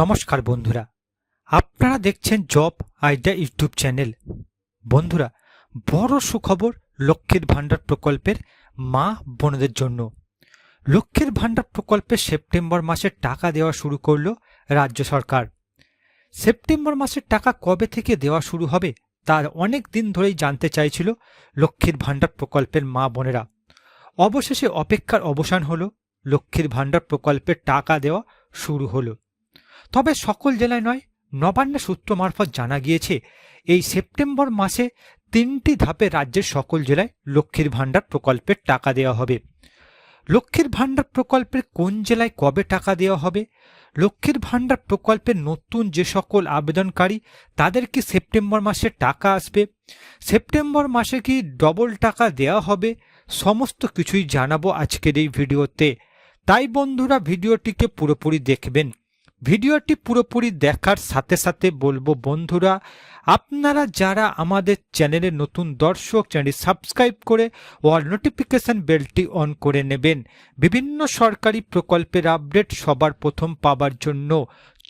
নমস্কার বন্ধুরা, আপনারা দেখছেন জব আইডিয়া ইউটিউব চ্যানেল। বন্ধুরা, বড় সুখবর লক্ষ্মীর ভাণ্ডার প্রকল্পের মা বোনদের জন্য। লক্ষ্মীর ভাণ্ডার প্রকল্পে সেপ্টেম্বর মাসে টাকা দেওয়া শুরু করল রাজ্য সরকার। সেপ্টেম্বর মাসের টাকা কবে থেকে দেওয়া শুরু হবে, তার অনেক দিন ধরেই জানতে চাইছিল লক্ষ্মীর ভাণ্ডার প্রকল্পের মা বোনেরা। অবশেষে অপেক্ষার অবসান হলো, লক্ষ্মীর ভাণ্ডার প্রকল্পের টাকা দেওয়া শুরু হলো। তবে সকল জেলায় নয়, নবান্ন সূত্র মারফত জানা গিয়েছে, এই সেপ্টেম্বর মাসে তিনটি ধাপে রাজ্যের সকল জেলায় লক্ষ্মীর ভাণ্ডার প্রকল্পের টাকা দেওয়া হবে। লক্ষ্মীর ভাণ্ডার প্রকল্পের কোন জেলায় কবে টাকা দেওয়া হবে? লক্ষ্মীর ভাণ্ডার প্রকল্পের নতুন যে সকল আবেদনকারী, তাদের কি সেপ্টেম্বর মাসে টাকা আসবে? সেপ্টেম্বর মাসে কি ডবল টাকা দেওয়া হবে? সমস্ত কিছুই জানাব আজকের এই ভিডিওতে। তাই বন্ধুরা, ভিডিওটিকে পুরোপুরি দেখবেন। ভিডিওটি পুরোপুরি দেখার সাথে সাথে বলব বন্ধুরা, আপনারা যারা আমাদের চ্যানেলে নতুন দর্শক চ্যানেল সাবস্ক্রাইব করে অল নোটিফিকেশন বেলটি অন করে নেবেন। বিভিন্ন সরকারি প্রকল্পের আপডেট সবার প্রথম পাবার জন্য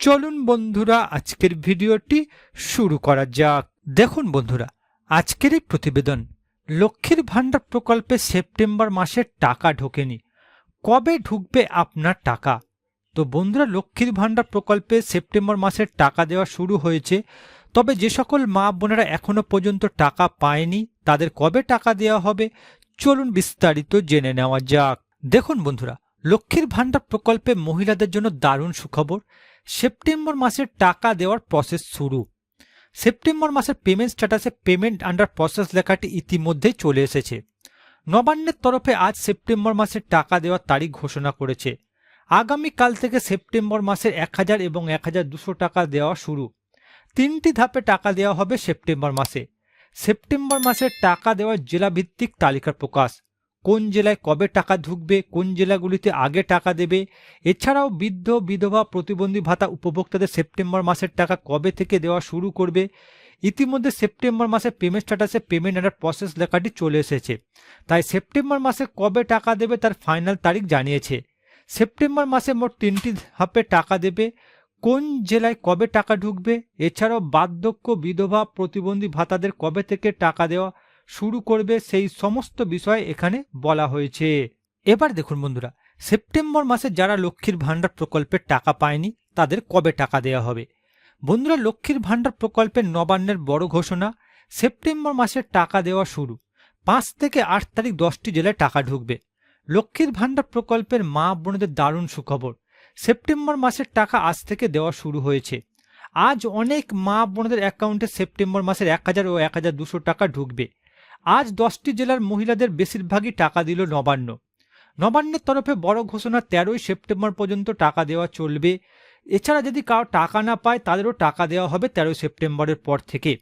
চলুন বন্ধুরা, আজকের ভিডিওটি শুরু করা যাক। দেখুন বন্ধুরা, আজকের এই প্রতিবেদন, লক্ষ্মীর ভাণ্ডার প্রকল্পে সেপ্টেম্বর মাসের টাকা ঢোকেনি। কবে ঢুকবে আপনার টাকা? তো বন্ধুরা, লক্ষ্মীর ভাণ্ডার প্রকল্পে সেপ্টেম্বর মাসের টাকা দেওয়া শুরু হয়েছে। তবে যে সকল মা বোনেরা এখনও পর্যন্ত টাকা পায়নি, তাদের কবে টাকা দেওয়া হবে, চলুন বিস্তারিত জেনে নেওয়া যাক। দেখুন বন্ধুরা, লক্ষ্মীর ভাণ্ডার প্রকল্পে মহিলাদের জন্য দারুণ সুখবর। সেপ্টেম্বর মাসের টাকা দেওয়ার প্রসেস শুরু। সেপ্টেম্বর মাসের পেমেন্ট স্ট্যাটাসে পেমেন্ট আন্ডার প্রসেস লেখাটি ইতিমধ্যেই চলে এসেছে। নবান্নের তরফে আজ সেপ্টেম্বর মাসের টাকা দেওয়ার তারিখ ঘোষণা করেছে। আগামীকাল থেকে সেপ্টেম্বর মাসের এক হাজার এবং এক হাজার দুশো টাকা দেওয়া শুরু। তিনটি ধাপে টাকা দেওয়া হবে সেপ্টেম্বর মাসে। সেপ্টেম্বর মাসের টাকা দেওয়ার জেলাভিত্তিক তালিকা প্রকাশ। কোন জেলায় কবে টাকা ঢুকবে, কোন জেলাগুলিতে আগে টাকা দেবে, এছাড়াও বৃদ্ধ, বিধবা, প্রতিবন্ধী ভাতা উপভোক্তাদের সেপ্টেম্বর মাসের টাকা কবে থেকে দেওয়া শুরু করবে, ইতিমধ্যে সেপ্টেম্বর মাসে পেমেন্ট স্ট্যাটাসে পেমেন্ট আন্ডার প্রসেস লেখাটি চলে এসেছে। তাই সেপ্টেম্বর মাসে কবে টাকা দেবে তার ফাইনাল তারিখ জানিয়েছে। সেপ্টেম্বর মাসে মোট তিনটি ধাপে টাকা দেবে। কোন জেলায় কবে টাকা ঢুকবে? এছাড়াও বার্ধক্য, বিধবা, প্রতিবন্ধী ভাতাদের কবে থেকে টাকা দেওয়া শুরু করবে? সেই সমস্ত বিষয় এখানে বলা হয়েছে। এবার দেখুন বন্ধুরা, সেপ্টেম্বর মাসে যারা লক্ষ্মীর ভাণ্ডার প্রকল্পের টাকা পায়নি, তাদের কবে টাকা দেওয়া হবে? বন্ধুরা, লক্ষ্মীর ভাণ্ডার প্রকল্পের নবান্নের বড় ঘোষণা, সেপ্টেম্বর মাসে টাকা দেওয়া শুরু। পাঁচ থেকে আট তারিখ দশটি জেলায় টাকা ঢুকবে। লক্ষ্মীর ভাণ্ডার প্রকল্পের মা বোনদের দারুণ সুখবর। সেপ্টেম্বর মাসের টাকা আজ থেকে দেওয়া শুরু হয়েছে। আজ অনেক মা বোনদের অ্যাকাউন্টে সেপ্টেম্বর মাসের এক হাজার ও এক হাজার দুশো টাকা ঢুকবে। আজ দশটি জেলার মহিলাদের বেশিরভাগই টাকা দিল নবান্ন। নবান্নের তরফে বড় ঘোষণা, তেরোই সেপ্টেম্বর পর্যন্ত টাকা দেওয়া চলবে। এছাড়া যদি কারও টাকা না পায়, তাদেরও টাকা দেওয়া হবে তেরোই সেপ্টেম্বরের পর থেকে।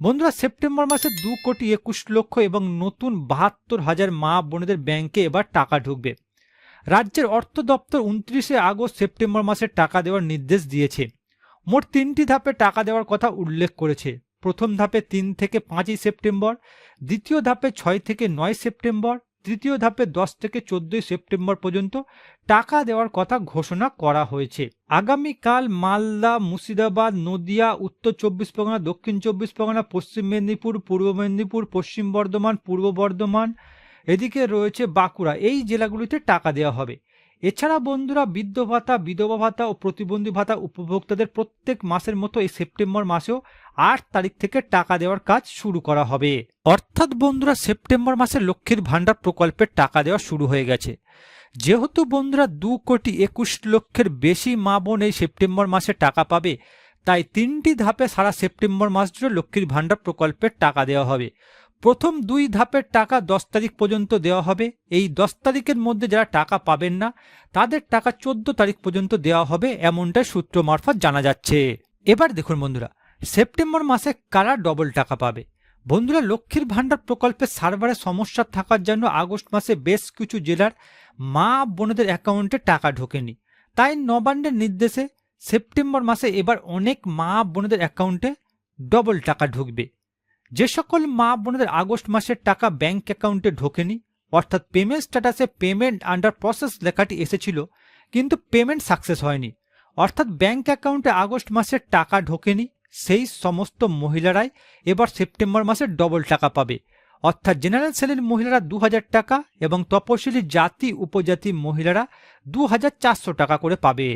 বন্ধুরা, সেপ্টেম্বর মাসে দু কোটি একুশ লক্ষ এবং নতুন বাহাত্তর হাজার মা বোনেদের ব্যাংকে এবার টাকা ঢুকবে। রাজ্যের অর্থ দপ্তর উনত্রিশে আগস্ট সেপ্টেম্বর মাসে টাকা দেওয়ার নির্দেশ দিয়েছে। মোট তিনটি ধাপে টাকা দেওয়ার কথা উল্লেখ করেছে। প্রথম ধাপে তিন থেকে পাঁচই সেপ্টেম্বর, দ্বিতীয় ধাপে ছয় থেকে নয় সেপ্টেম্বর তৃতীয় ধাপে দশ থেকে চোদ্দই সেপ্টেম্বর পর্যন্ত টাকা দেওয়ার কথা ঘোষণা করা হয়েছে। আগামীকাল মালদা, মুর্শিদাবাদ, নদিয়া, উত্তর চব্বিশ পরগনা, দক্ষিণ চব্বিশ পরগনা, পশ্চিম মেদিনীপুর, পূর্ব মেদিনীপুর, পশ্চিম বর্ধমান, পূর্ব বর্ধমান, এদিকে রয়েছে বাঁকুড়া। এই জেলাগুলিতে টাকা দেওয়া হবে। এছাড়া বন্ধুরা বৃদ্ধ ভাতা, বিধবা ভাতা ও প্রতিবন্ধী ভাতা উপভোক্তাদের প্রত্যেক মাসের মতো এই সেপ্টেম্বর মাসেও আট তারিখ থেকে টাকা দেওয়ার কাজ শুরু করা হবে। অর্থাৎ বন্ধুরা সেপ্টেম্বর মাসে লক্ষ্মীর ভাণ্ডার প্রকল্পের টাকা দেওয়া শুরু হয়ে গেছে। যেহেতু বন্ধুরা দু কোটি একুশ লক্ষের বেশি মা বোন এই সেপ্টেম্বর মাসে টাকা পাবে, তাই তিনটি ধাপে সারা সেপ্টেম্বর মাস জুড়ে লক্ষ্মীর ভাণ্ডার প্রকল্পের টাকা দেওয়া হবে। প্রথম দুই ধাপের টাকা দশ তারিখ পর্যন্ত দেওয়া হবে। এই দশ তারিখের মধ্যে যারা টাকা পাবেন না, তাদের টাকা চোদ্দ তারিখ পর্যন্ত দেওয়া হবে এমনটাই সূত্র মারফত জানা যাচ্ছে। এবার দেখুন বন্ধুরা, সেপ্টেম্বর মাসে কারা ডবল টাকা পাবে? বন্ধুরা, লক্ষ্মীর ভাণ্ডার প্রকল্পে সার্ভারে সমস্যা থাকার জন্য আগস্ট মাসে বেশ কিছু জেলার মা বোনদের অ্যাকাউন্টে টাকা ঢোকেনি। তাই নবান্নের নির্দেশে সেপ্টেম্বর মাসে এবার অনেক মা বোনদের অ্যাকাউন্টে ডবল টাকা ঢুকবে। যে সকল মা বোনদের আগস্ট মাসের টাকা ব্যাংক অ্যাকাউন্টে ঢোকেনি, অর্থাৎ পেমেন্ট স্ট্যাটাসে পেমেন্ট আন্ডার প্রসেস লেখাটি এসেছিল, কিন্তু পেমেন্ট সাকসেস হয়নি। অর্থাৎ ব্যাংক অ্যাকাউন্টে আগস্ট মাসের টাকা ঢোকেনি, সেই সমস্ত মহিলারাই এবার সেপ্টেম্বর মাসে ডবল টাকা পাবে। অর্থাৎ জেনারেল শ্রেণির মহিলারা দু হাজার টাকা এবং তপশিলি জাতি, উপজাতি মহিলারা দু হাজার চারশো টাকা করে পাবে।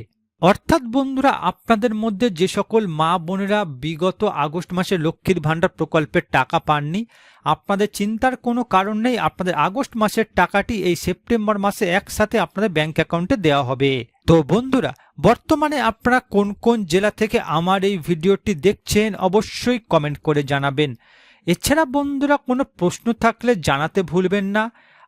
অর্থাৎ বন্ধুরা, আপনাদের মধ্যে যে সকল মা বোনেরা বিগত আগস্ট মাসে লক্ষ্মীর ভাণ্ডার প্রকল্পের টাকা পাননি, আপনাদের চিন্তার কোনো কারণ নেই, আপনাদের আগস্ট মাসের টাকাটি এই সেপ্টেম্বর মাসে একসাথে আপনাদের ব্যাংক অ্যাকাউন্টে দেওয়া হবে। তো বন্ধুরা, বর্তমানে আপনারা কোন কোন জেলা থেকে আমার এই ভিডিওটি দেখছেন অবশ্যই কমেন্ট করে জানাবেন। এছাড়া বন্ধুরা, কোনো প্রশ্ন থাকলে জানাতে ভুলবেন না।